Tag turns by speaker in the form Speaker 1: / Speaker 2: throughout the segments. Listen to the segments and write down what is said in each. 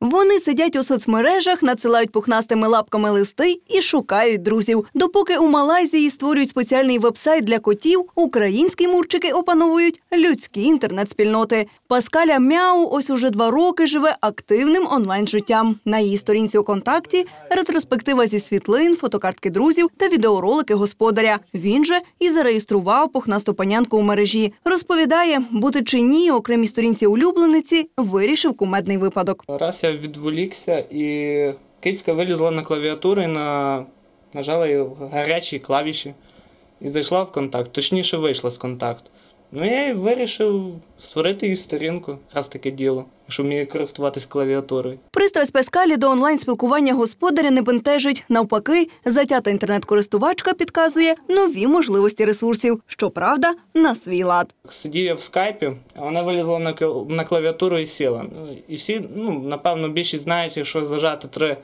Speaker 1: Вони сидять у соцмережах, надсилають пухнастими лапками листи і шукають друзів. Допоки у Малайзії створюють спеціальний вебсайт для котів, українські мурчики опановують людські інтернет-спільноти. Паскаля Мяу ось уже два роки живе активним онлайн-життям. На її сторінці у ретроспектива зі світлин, фотокартки друзів та відеоролики господаря. Він же і зареєстрував пухнасту панянку у мережі. Розповідає, бути чи ні, окремій сторінці улюблениці вирішив кумедний випадок.
Speaker 2: Раз я відволікся і кицька вилізла на клавіатуру і на... нажала її гарячі клавіші і зайшла в контакт, точніше вийшла з контакту. Ну я і вирішив створити їй сторінку, раз таке діло, що вмію користуватись клавіатурою.
Speaker 1: Пристрасть Пескалі до онлайн-спілкування господаря не бентежить. Навпаки, затята інтернет-користувачка підказує нові можливості ресурсів. Щоправда, на свій лад.
Speaker 2: Сидів я в скайпі, а вона вилізла на, на клавіатуру і сіла. І всі, ну, напевно, більшість знають, якщо зажати три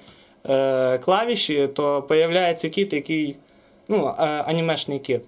Speaker 2: е, клавіші, то появляється кіт, який ну, е, анімешний кіт.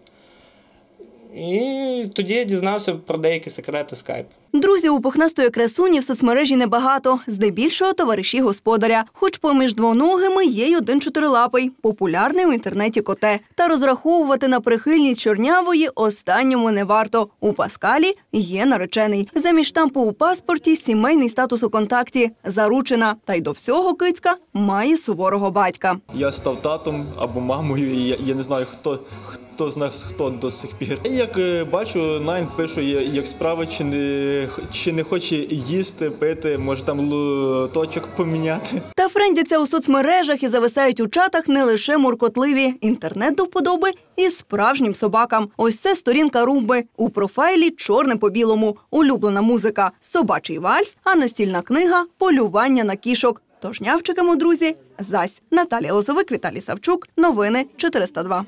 Speaker 2: І тоді я дізнався про деякі секрети скайпу.
Speaker 1: Друзів у пухнастої красуні в соцмережі небагато, здебільшого товариші господаря. Хоч поміж двоногими є й один чотирилапий, популярний у інтернеті коте. Та розраховувати на прихильність чорнявої останньому не варто. У Паскалі є наречений. Замість штампу у паспорті сімейний статус у контакті, заручена. Та й до всього кицька має суворого батька.
Speaker 3: Я став татом або мамою, і я, я не знаю, хто, хто з нас хто до сих пір. Як е, бачу, Найн пише, як справи, чи не, чи не хоче їсти, пити, може там лоточок поміняти.
Speaker 1: Та френдяться у соцмережах і зависають у чатах не лише муркотливі. Інтернет до вподоби і справжнім собакам. Ось це сторінка Румби. У профайлі чорне по білому. Улюблена музика собачий вальс, а настільна книга полювання на кішок. Тож нявчикам друзі зась Наталія Лозовик, Віталій Савчук. Новини 402.